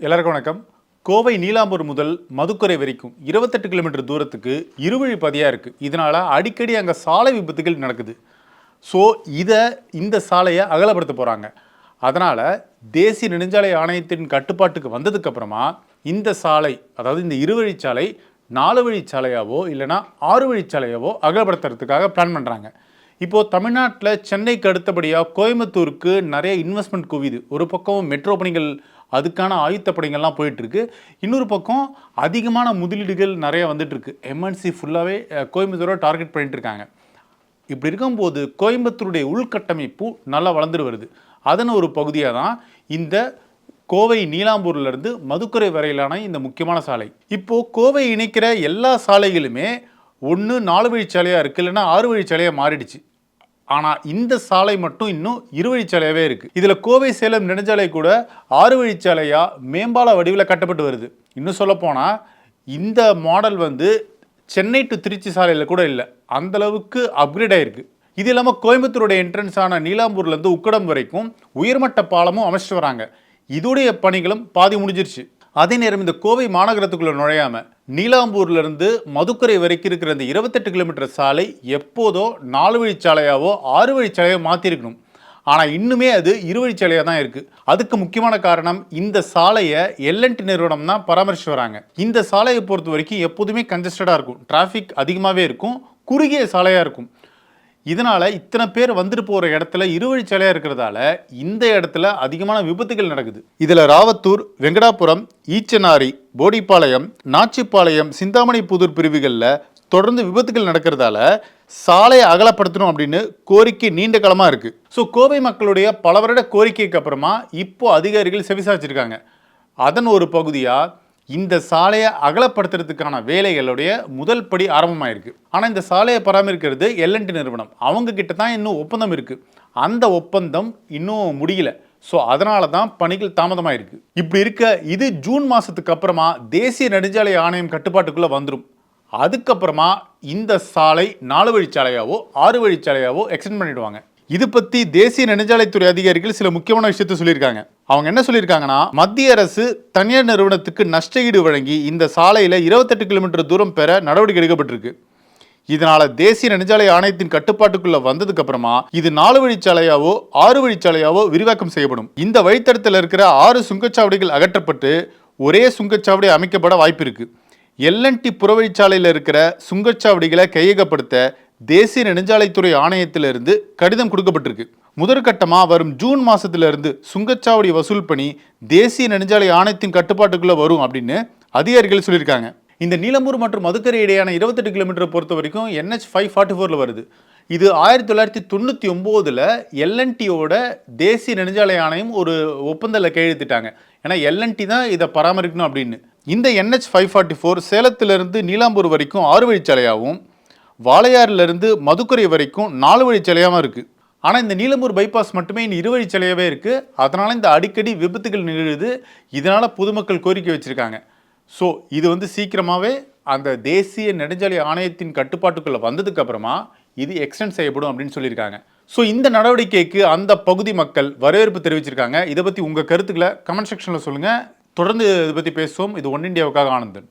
எல்லாருக்கும் வணக்கம். கோவை நீலாம்பூர் முதல் மதுக்கரை வரைக்கும் இருபத்தெட்டு கிலோமீட்டர் தூரத்துக்கு இருவழி பதியாக இருக்குது இதனால் அடிக்கடி அங்கே சாலை விபத்துகள் நடக்குது. ஸோ இதை இந்த சாலையை அகலப்படுத்த போகிறாங்க அதனால் தேசிய நெடுஞ்சாலை ஆணையத்தின் கட்டுப்பாட்டுக்கு வந்ததுக்கப்புறமா இந்த சாலை அதாவது இந்த இருவழிச்சாலை நாலு வழிச்சாலையாவோ இல்லைனா ஆறு வழிச்சாலையாவோ அகலப்படுத்துறதுக்காக பிளான் பண்ணுறாங்க இப்போது தமிழ்நாட்டில் சென்னைக்கு அடுத்தபடியாக கோயம்புத்தூருக்கு நிறைய இன்வெஸ்ட்மெண்ட் குவியுது. ஒரு பக்கம் மெட்ரோ பணிகள் அதுக்கான ஆயுத்த பணிகள்லாம் போயிட்டுருக்கு. இன்னொரு பக்கம் அதிகமான முதலீடுகள் நிறைய வந்துட்டுருக்கு. எம்என்சி ஃபுல்லாகவே கோயம்புத்தூரை டார்கெட் பண்ணிட்டு இருக்காங்க இப்படி இருக்கும்போது கோயம்புத்தூருடைய உள்கட்டமைப்பு நல்லா வளர்ந்துட்டு வருது. அதன் ஒரு பகுதியாக தான் இந்த கோவை நீலாம்பூர்லேருந்து மதுக்கரை வரையிலான இந்த முக்கியமான சாலை. இப்போது கோவை இணைக்கிற எல்லா சாலைகளுமே ஒன்று நாலு வழிச்சாலையாக இருக்குது இல்லைன்னா ஆறு வழிச்சாலையாக மாறிடுச்சு. ஆனால் இந்த சாலை மட்டும் இன்னும் இருவழிச்சாலையாகவே இருக்குது இதில் கோவை சேலம் நெடுஞ்சாலை கூட ஆறு வழிச்சாலையாக மேம்பால வடிவில் கட்டப்பட்டு வருது. இன்னும் சொல்லப்போனால் இந்த மாடல் வந்து சென்னை டு திருச்சி சாலையில் கூட இல்லை. அந்தளவுக்கு அப்கிரேட் ஆகிருக்கு இது இல்லாமல் கோயம்புத்தூருடைய என்ட்ரன்ஸான நீலாம்பூர்லேருந்து உக்கடம் வரைக்கும் உயர்மட்ட பாலமும் அமைச்சிட்டு வராங்க. இதோடைய பணிகளும் பாதி முடிஞ்சிருச்சு. அதே நேரம் இந்த கோவை மாநகரத்துக்குள்ளே நுழையாமல் நீலாம்பூர்லேருந்து மதுக்கரை வரைக்கும் இருக்கிற இந்த இருபத்தெட்டு கிலோமீட்டர் சாலை எப்போதோ நாலு வழிச்சாலையாவோ ஆறு வழிச்சாலையோ மாற்றிருக்கணும் ஆனால் இன்னுமே அது இருவழிச்சாலையாக தான் இருக்குது அதுக்கு முக்கியமான காரணம் இந்த சாலையை எல்என்டி நிறுவனம் தான் பராமரித்து வராங்க. இந்த சாலையை பொறுத்த வரைக்கும் எப்போதுமே கன்ஜஸ்டடாக இருக்கும். டிராஃபிக் அதிகமாகவே இருக்கும். குறுகிய சாலையாக இருக்கும். இதனால் இத்தனை பேர் வந்துட்டு போகிற இடத்துல இருவழிச்சாலையாக இருக்கிறதால இந்த இடத்துல அதிகமான விபத்துகள் நடக்குது. இதில் ராவத்தூர் வெங்கடாபுரம் ஈச்சனாரி போடிப்பாளையம் நாச்சிப்பாளையம் சிந்தாமணி புதூர் பிரிவுகளில் தொடர்ந்து விபத்துகள் நடக்கிறதால சாலையை அகலப்படுத்தணும் அப்படின்னு கோரிக்கை நீண்ட காலமாக இருக்குது ஸோ கோவை மக்களுடைய பல வருட கோரிக்கைக்கு அப்புறமா இப்போ அதிகாரிகள் செவிசாச்சிருக்காங்க அதன் ஒரு பகுதியாக இந்த சாலையை அகலப்படுத்துறதுக்கான வேலைகளுடைய முதல் படி ஆரம்பமாயிருக்கு. ஆனால் இந்த சாலையை பராமரிக்கிறது எல்என்டி நிறுவனம். அவங்க கிட்ட தான் இன்னும் ஒப்பந்தம் இருக்குது அந்த ஒப்பந்தம் இன்னும் முடியல. ஸோ அதனால தான் பணிகள் தாமதமாகிருக்கு இப்படி இருக்க இது ஜூன் மாதத்துக்கு அப்புறமா தேசிய நெடுஞ்சாலை ஆணையம் கட்டுப்பாட்டுக்குள்ளே வந்துடும் அதுக்கப்புறமா இந்த சாலை நாலு வழிச்சாலையாவோ ஆறு வழிச்சாலையாவோ எக்ஸ்டெண்ட் பண்ணிவிடுவாங்க இது பற்றி தேசிய நெடுஞ்சாலைத்துறை அதிகாரிகள் சில முக்கியமான விஷயத்த சொல்லியிருக்காங்க. அவங்க என்ன சொல்லியிருக்காங்கன்னா மத்திய அரசு தனியார் நிறுவனத்துக்கு நஷ்டஈடு வழங்கி இந்த சாலையில் இருபத்தெட்டு கிலோமீட்டர் தூரம் பெற நடவடிக்கை எடுக்கப்பட்டிருக்கு. இதனால தேசிய நெடுஞ்சாலை ஆணையத்தின் கட்டுப்பாட்டுக்குள்ள வந்ததுக்கு அப்புறமா இது நாலு வழிச்சாலையாவோ ஆறு வழிச்சாலையாவோ விரிவாக்கம் செய்யப்படும். இந்த வழித்தடத்தில் இருக்கிற ஆறு சுங்கச்சாவடிகள் அகற்றப்பட்டு ஒரே சுங்கச்சாவடி அமைக்கப்பட வாய்ப்பு இருக்கு எல்என்டி புறவழிச்சாலையில் இருக்கிற சுங்கச்சாவடிகளை கையகப்படுத்த தேசிய நெடுஞ்சாலைத்துறை ஆணையத்திலிருந்து கடிதம் கொடுக்கப்பட்டிருக்கு. முதற்கட்டமாக வரும் ஜூன் மாதத்திலிருந்து சுங்கச்சாவடி வசூல் பணி தேசிய நெடுஞ்சாலை ஆணையத்தின் கட்டுப்பாட்டுக்குள்ளே வரும் அப்படின்னு அதிகாரிகள் சொல்லியிருக்காங்க. இந்த நீலம்பூர் மற்றும் மதுக்கரை இடையான இருபத்தெட்டு கிலோமீட்டரை பொறுத்த வரைக்கும் என்ஹெச் ஃபைவ் ஃபார்ட்டி ஃபோரில் வருது. இது ஆயிரத்தி தொள்ளாயிரத்தி தொண்ணூற்றி ஒம்போதில் எல்என்டியோட தேசிய நெடுஞ்சாலை ஆணையம் ஒரு ஒப்பந்தத்தில் கையெழுத்திட்டாங்க. ஏன்னா எல்என்டி தான் இதை பராமரிக்கணும் அப்படின்னு. இந்த என்ஹெச் ஃபைவ் ஃபார்ட்டி ஃபோர் சேலத்திலிருந்து நீலாம்பூர் வரைக்கும் ஆறு வழிச்சாலையாகவும் வாளையாறிலிருந்து மதுக்கரை வரைக்கும் நாலு வழிச்சாலையாகவும் இருக்குது ஆனால் இந்த நீலம்பூர் பைபாஸ் மட்டுமே இனி இரு வழிச்சாலையாகவே இருக்குது அதனால் இந்த அடிக்கடி விபத்துகள் நிகழுது. இதனால் பொதுமக்கள் கோரிக்கை வச்சுருக்காங்க. ஸோ இது வந்து சீக்கிரமாகவே அந்த தேசிய நெடுஞ்சாலை ஆணையத்தின் கட்டுப்பாட்டுக்குள்ளே வந்ததுக்கப்புறமா இது எக்ஸ்டெண்ட் செய்யப்படும் அப்படின்னு சொல்லியிருக்காங்க. ஸோ இந்த நடவடிக்கைக்கு அந்த பகுதி மக்கள் வரவேற்பு தெரிவிச்சிருக்காங்க. இதை பற்றி உங்கள் கருத்துக்களை கமெண்ட் செக்ஷனில் சொல்லுங்கள் தொடர்ந்து இதை பற்றி பேசுவோம். இது ஒன் இண்டியாவுக்காக ஆனந்தன்.